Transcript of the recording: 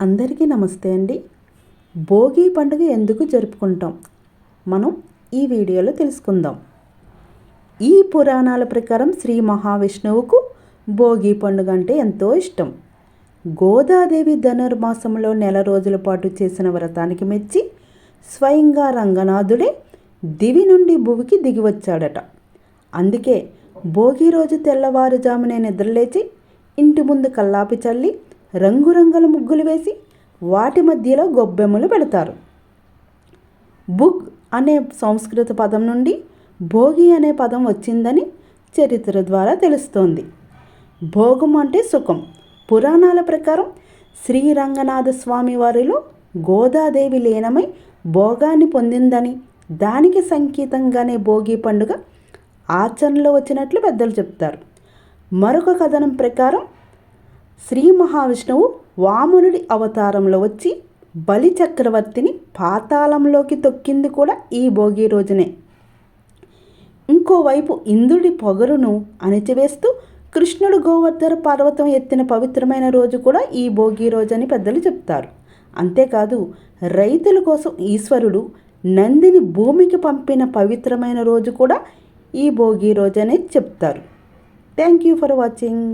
అందరికీ నమస్తే అండి. భోగి పండుగ ఎందుకు జరుపుకుంటాం? మనం ఈ వీడియోలో తెలుసుకుందాం. ఈ పురాణాల ప్రకారం శ్రీ మహావిష్ణువుకు భోగి పండుగ అంటే ఎంతో ఇష్టం. గోదాదేవి ధనుర్మాసంలో నెల రోజుల పాటు చేసిన వ్రతానికి మెచ్చి స్వయంగా రంగనాథుడే దివి నుండి భువికి దిగి వచ్చాడట. అందుకే భోగి రోజు తెల్లవారుజామునే నిద్రలేచి ఇంటి ముందు కల్లాపి చల్లి రంగురంగుల ముగ్గులు వేసి వాటి మధ్యలో గొబ్బెమ్మలు పెడతారు. బుగ్ అనే సంస్కృత పదం నుండి భోగి అనే పదం వచ్చిందని చరిత్ర ద్వారా తెలుస్తోంది. భోగం అంటే సుఖం. పురాణాల ప్రకారం శ్రీరంగనాథ స్వామి వారిలో గోదాదేవి లీనమై భోగాన్ని పొందిందని దానికి సంకేతంగానే భోగి పండుగ ఆచరణలో వచ్చినట్లు పెద్దలు చెప్తారు. మరొక కథనం ప్రకారం శ్రీ మహావిష్ణువు వామనుడి అవతారంలో వచ్చి బలి చక్రవర్తిని పాతాళంలోకి తొక్కింది కూడా ఈ భోగి రోజునే. ఇంకోవైపు ఇంద్రుడి పొగరును అణిచివేస్తూ కృష్ణుడు గోవర్ధన పర్వతం ఎత్తిన పవిత్రమైన రోజు కూడా ఈ భోగి రోజు అని పెద్దలు చెప్తారు. అంతేకాదు రైతుల కోసం ఈశ్వరుడు నందిని భూమికి పంపిన పవిత్రమైన రోజు కూడా ఈ భోగి రోజు అనేది చెప్తారు. Thank you for watching.